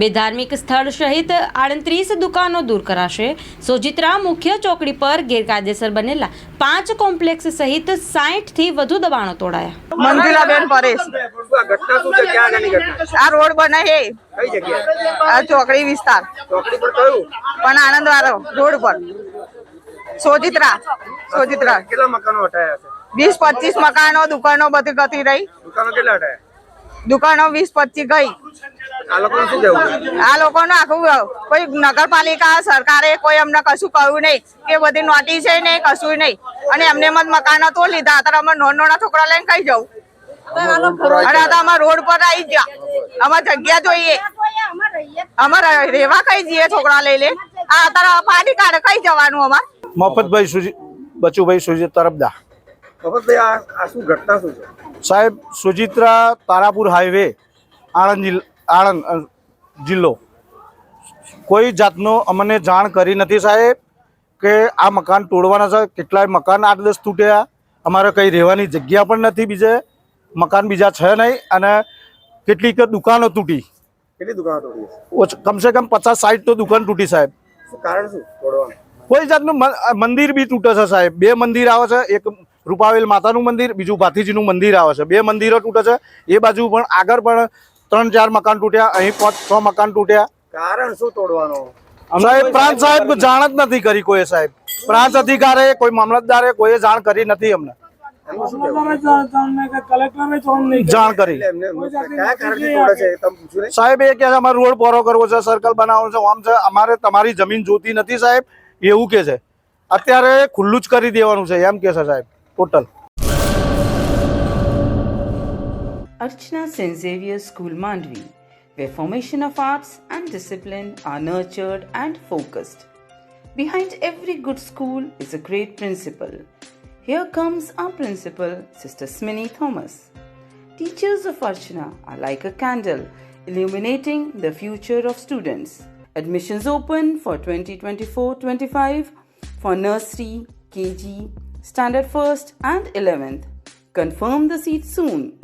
બે ધાર્મિક સ્થળ સહિત આડત્રીસ દુકાનો દૂર કરાશે. સોજિત્રા મુખ્ય ચોકડી પર ગેરકાયદેસર બનેલા પાંચ કોમ્પ્લેક્સ સહિત સાહીઠથી વધુ દબાણો તોડાયા. મંજુલાબેન પરેશ. આ રોડ બને આ ચોકડી વિસ્તાર. પણ આનંદ વાળો રોડ પર. સોજિત્રા. સોજિત્રા. કેટલા મકાનો હટાયા વીસ પચીસ મકાનો, દુકાનો બધી ગતી રહી. દુકાનો કેટલા હટાયા દુકાનો વીસ પચીસ ગઈ. આ લોકોનું શું કહેવું? આ લોકોનું આખું કોઈ નગરપાલિકા સરકારે કોઈ અમને કશું કહ્યું નહીં કે બધી નોટી છે નહીં કશું નહીં. અને એમને મત મકાન તો લીધા અત્યારે અમે નોન નોના છોકરા લઈને કઈ જવું? અને અમે રોડ પર આવી ગયા. અમારે જગ્યા જોઈએ. અમારે રેવા કઈ જઈએ છોકરા લઈ લે આ અત્યારે પાડી કાઢે કઈ જવાનું અમારે? મફતભાઈ સુજી બચુભાઈ સુજીત તરફદા. મફતભાઈ આ આ શું ઘટના શું છે? સાહેબ સુજિત્રા તારાપુર હાઈવે આણંદ જિલ્લ- આણંદ જિલ્લો. કોઈ જાતનો અમને જાણ કરી નથી સાહેબ કે આ મકાન તોડવાના છે કેટલાય મકાન આઠ દસ તૂટ્યા. અમારે કંઈ રહેવાની જગ્યા પણ નથી બીજે. મકાન બીજા છે નહીં અને કેટલીક દુકાનો તૂટી. કેટલી દુકાનો તૂટી કમસે કમ પચાસ સાઠ તો દુકાન તૂટી સાહેબ. કારણ શું તોડવાનું? કોઈ જાતનું મંદિર બી તૂટે છે સાહેબ. બે મંદિર આવે છે એક રૂપાવેલ માતાનું મંદિર બીજું ભાથીજીનું મંદિર આવે છે. બે મંદિરો તૂટે છે. એ બાજુ પણ આગળ પણ ત્રણ ચાર મકાન તૂટ્યા અહીં પાંચ છ મકાન તૂટ્યા. કારણ શું તોડવાનું? સાહેબ પ્રાંત સાહેબ જાણ જ નથી કરી કોઈ સાહેબ. પ્રાંત અધિકારે કોઈ મામલતદારે કોઈ જાણ કરી નથી અમને. એમનું શું કહેવું? જાણ કરી એટલે એમને કયા કારણથી તોડે છે એ તમે પૂછ્યું નહીં? સાહેબ એ કે અમારે રોડ પોરો કરવો છે સર્કલ બનાવવો છે આમ છે અમારે તમારી જમીન જોતી નથી સાહેબ એવું કે છે. અત્યારે ખુલ્લું જ કરી દેવાનું છે એમ કે છે સાહેબ total. Archana St. Xavier School Mandvi, where formation of arts and discipline are nurtured and focused. Behind every good school is a great principal. Here comes our principal, Sister Smini Thomas. Teachers of Archana are like a candle illuminating the future of students. Admissions open for 2024 25 for nursery, KG, standard 1st, and 11th. Confirm the seat soon.